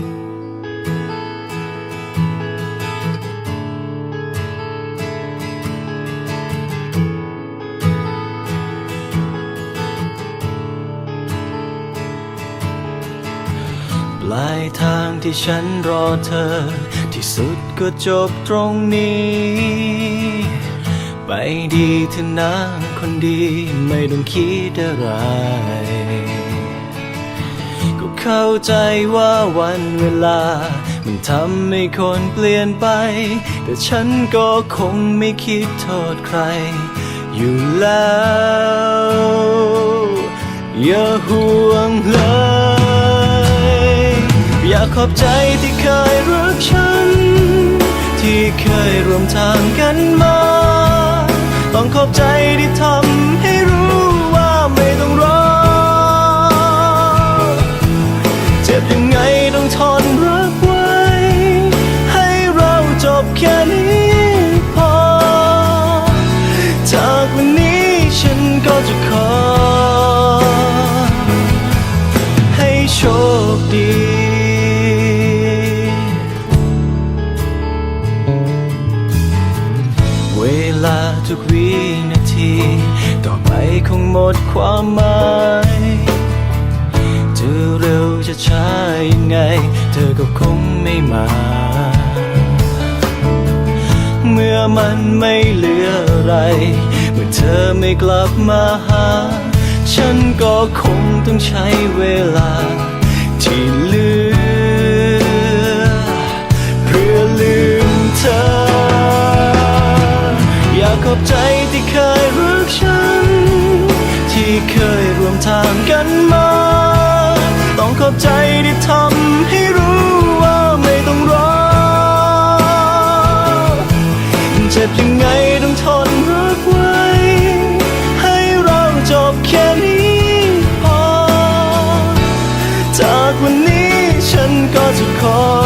ปลายทางที่ฉันรอเธอ ที่สุดก็จบตรงนี้ ไปดีเถอะนะคนดีไม่ต้องคิดอะไร เข้าใจว่าวันเวลา มันทำให้คนเปลี่ยนไป แต่ฉันก็คงไม่คิดโทษใคร อยู่แล้ว อย่าห่วงเลย อยากขอบใจที่เคยรักฉัน ที่เคยร่วมทางกันมา ต้องขอบใจที่ทำ ทุกวินาที ต่อไปคงหมดความหมายจะเร็วจะช้ายังไง เธอก็คงไม่มา เมื่อมันไม่เหลืออะไร เมื่อเธอไม่กลับมาหา ฉันก็คงต้องใช้เวลา องขอบใจที่ทำให้รู้ว่าไม่ต้องรอ เจ็บยังไงต้องทนรักไว้ ให้เราจบแค่นี้พอ จากวันนี้ฉันก็จะขอ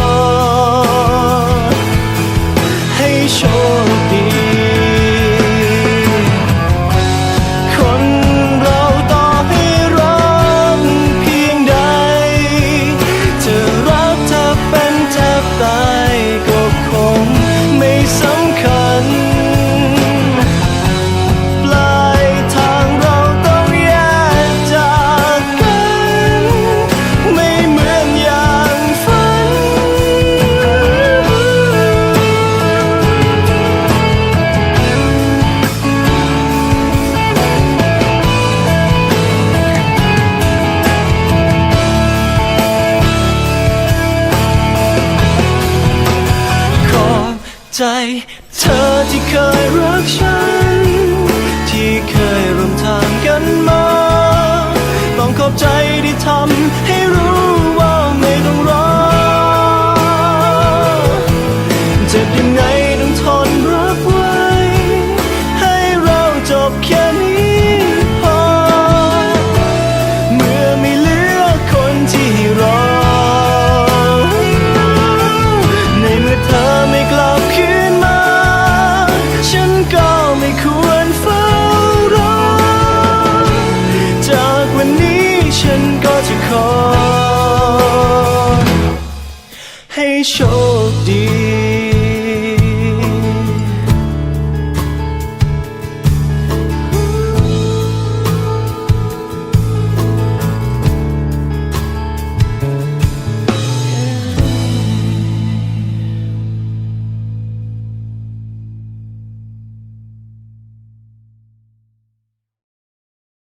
ใจ เธอที่เคยรักฉัน শক্তি